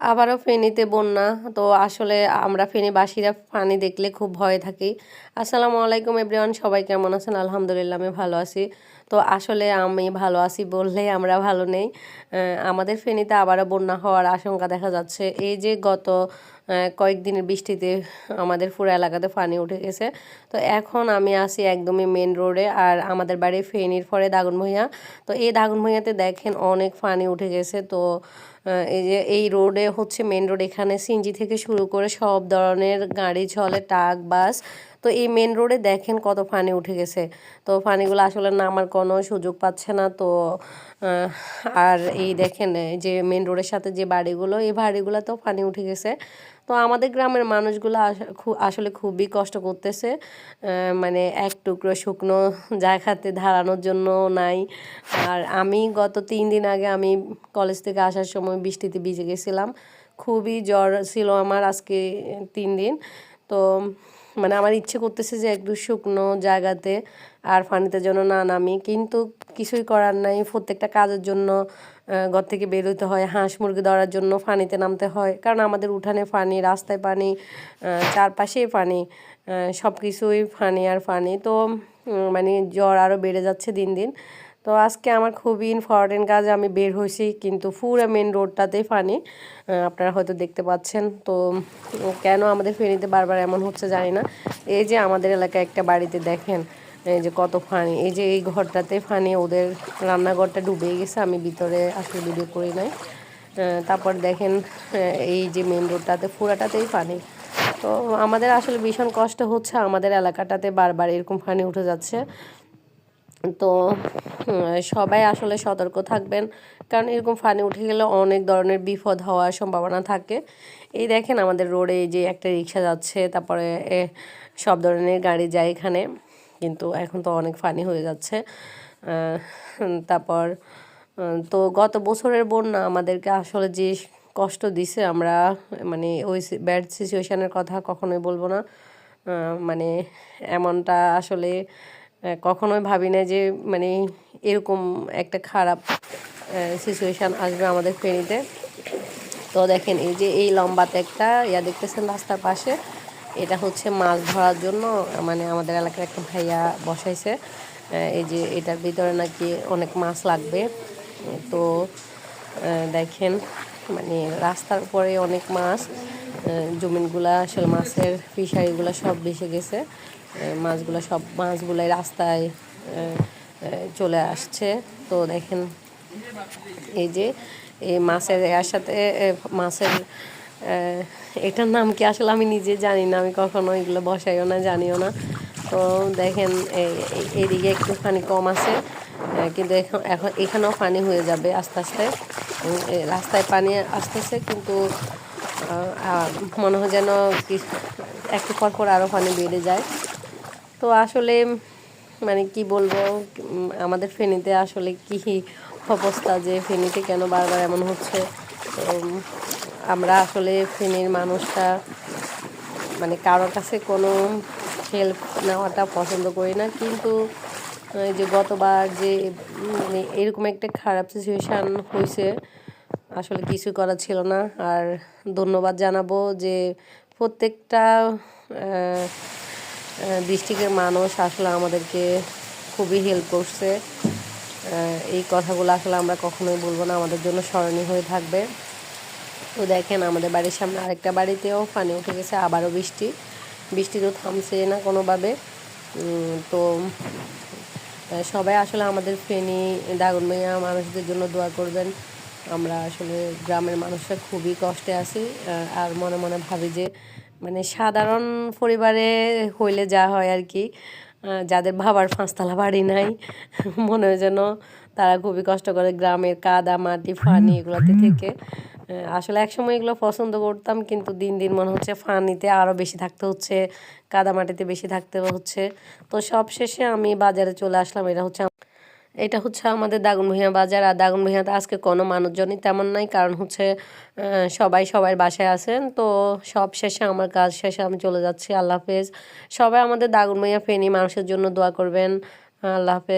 আবারও ফেনীতে বন্যা, তো আসলে আমরা ফেনীবাসীরা পানি দেখলে খুব ভয় থাকি। আসসালামু আলাইকুম এভরিওয়ান, সবাই কেমন আছেন? আলহামদুলিল্লাহ, আমি ভালো আছি। তো আসলে আমি ভালো আছি বললে আমরা ভালো নেই। আমাদের ফেনীতে আবারও বন্যা হওয়ার আশঙ্কা দেখা যাচ্ছে। এই যে গত কয়েকদিনের বৃষ্টিতে আমাদের পুরো এলাকাতে ফানি উঠে গেছে। তো এখন আমি আসি একদমই মেন রোডে আর আমাদের বাড়ি ফেনীর পরে দাগনভূঞা তো এই দাগনভূঞাতে দেখেন অনেক ফানি উঠে গেছে। তো এই যে এই রোডে হচ্ছে মেন রোড এখানে সিনজি থেকে শুরু করে সব ধরনের গাড়ি চলে ট্রাক বাস তো এই মেন রোডে দেখেন কত পানি উঠে গেছে। তো ফানিগুলো আসলে নামার কোনো সুযোগ পাচ্ছে না। তো আর এই দেখেন যে মেন রোডের সাথে যে বাড়িগুলো, এই বাড়িগুলোতেও ফানি উঠে গেছে। তো আমাদের গ্রামের মানুষগুলো আসলে খুবই কষ্ট করতেছে। মানে এক টুকরো শুকনো জায়গাতে ধারানোর জন্য নাই। আর আমি গত তিন দিন আগে আমি কলেজ থেকে আসার সময় বৃষ্টিতে ভিজে গেছিলাম। খুবই জ্বর ছিল আমার আজকে তিন দিন। তো মানে আমার ইচ্ছে করতেছে যে একটু শুকনো জায়গাতে আর ফানিতে যেন না নামি। কিন্তু কিছুই করার নাই। প্রত্যেকটা কাজের জন্য ঘর থেকে বেরোতে হয়, হাঁস মুরগি ধরার জন্য ফানিতে নামতে হয়। কারণ আমাদের উঠানে পানি রাস্তায় পানি চারপাশেই পানি সব কিছুই ফানি আর ফানি। তো মানে জ্বর আরও বেড়ে যাচ্ছে দিন দিন। তো আজকে আমার খুবই ইম্পর্টেন্ট কাজ, আমি বের হয়েছি কিন্তু পুরো মেন রোডটাতেই ফানি আপনারা হয়তো দেখতে পাচ্ছেন। তো কেন আমাদের ফেরিতে বারবার এমন হচ্ছে জানি না। এই যে আমাদের এলাকায় একটা বাড়িতে দেখেন, এই যে কত ফানি এই যে এই ঘরটাতে ফানি ওদের রান্নাঘরটা ডুবে গেছে, আমি ভিতরে আসলে ভিডিও করি নাই। তারপর দেখেন এই যে মেন রোডটাতে পুরাটাতেই পানি তো আমাদের আসলে ভীষণ কষ্ট হচ্ছে, আমাদের এলাকাটাতে বারবার এরকম ফানি উঠে যাচ্ছে। তো সবাই আসলে সতর্ক থাকবেন। কারণ এরকম ফানি উঠে গেলে অনেক ধরনের বিপদ হওয়ার সম্ভাবনা থাকে। এই দেখেন আমাদের রোডে যে একটা রিক্সা যাচ্ছে, তারপরে সব ধরনের গাড়ি যায় এখানে। কিন্তু এখন তো অনেক ফানি হয়ে যাচ্ছে। তারপর তো গত বছরের বন্যা আমাদেরকে আসলে যে কষ্ট দিছে, আমরা মানে ওই ব্যাড সিচুয়েশানের কথা কখনোই বলব না। মানে এমনটা আসলে কখনোই ভাবি না যে মানে এরকম একটা খারাপ সিচুয়েশান আসবে আমাদের ফেরিতে তো দেখেন, এই যে এই লম্বাতে একটা ইয়া দেখতেছেন রাস্তার পাশে, এটা হচ্ছে মাছ ধরার জন্য মানে আমাদের এলাকার একটা ভাইয়া বসাইছে। এই যে এটার ভিতরে নাকি অনেক মাছ লাগবে। তো দেখেন মানে রাস্তার উপরে অনেক মাছ। জমিনগুলা, আসলে মাছের ফিশারিগুলো সব বেসে গেছে। মাছগুলো সব, মাছগুলাই রাস্তায় চলে আসছে। তো দেখেন, এই যে এই মাছের এর সাথে মাছের এটার নাম কি আসলে আমি নিজে জানি না, আমি কখনো এগুলো বসাইও না, জানিও না। তো দেখেন এইদিকে একটুখানি কম আছে কিন্তু এখন এখন, এখানেও পানি হয়ে যাবে আস্তে আস্তে। রাস্তায় পানি আসতেছে, কিন্তু মনে হয় যেন একটু পর পর আরও পানি বেড়ে যায়। তো আসলে মানে কি বলব, আমাদের ফেনীতে আসলে কি অবস্থা যে ফেনীতে কেন বারবার এমন হচ্ছে? তো, আমরা আসলে ফেনীর মানুষটা মানে কারোর কাছে কোনো হেল্প নেওয়াটা পছন্দ করি না। কিন্তু যে গতবার যে মানে এরকম একটা খারাপ সিচুয়েশান হয়েছে আসলে কিছু করা ছিল না। আর ধন্যবাদ জানাব যে প্রত্যেকটা ডিস্ট্রিক্টের মানুষ আসলে আমাদেরকে খুবই হেল্প করছে। এই কথাগুলো আসলে আমরা কখনোই বলব না, আমাদের জন্য স্মরণীয় হয়ে থাকবে। তো দেখেন, আমাদের বাড়ির সামনে আরেকটা বাড়িতেও পানি উঠে গেছে, আবারও বৃষ্টি। বৃষ্টি তো থামছে না কোনোভাবে। তো সবাই আসলে আমাদের ফেনি দাগনমাইয়া মানুষদের জন্য দোয়া করবেন। আমরা আসলে গ্রামের মানুষরা খুবই কষ্টে আছি আর মনে মনে ভাবি যে মানে সাধারণ পরিবারে হইলে যা হয় আর কি যাদের ভাবার পাঁচতলা বাড়ি নাই, মনে হয় যেন তারা খুবই কষ্ট করে গ্রামের কাদা, মাটি, ফানি এগুলোতে থেকে। আসলে একসময় এগুলো পছন্দ করতাম, কিন্তু দিন দিন মনে হচ্ছে ফানিতে আরও বেশি থাকতে হচ্ছে কাদামাটিতে বেশি থাকতে হচ্ছে। তো সব শেষে আমি বাজারে চলে আসলাম, এটা হচ্ছে এটা হচ্ছে আমাদের দাগনভূঞা বাজার, আর দাগনভূঞাতে আজকে কোনো মানুষজনই তেমন নাই, কারণ হচ্ছে সবাই সবাই বাসায় আছেন। তো সব শেষে আমার কাজ শেষে আমি চলে যাচ্ছি। আল্লাহ হাফেজ। সবাই আমাদের দাগনভূঞা ফেনি মানুষের জন্য দোয়া করবেন। আল্লাহ হাফেজ।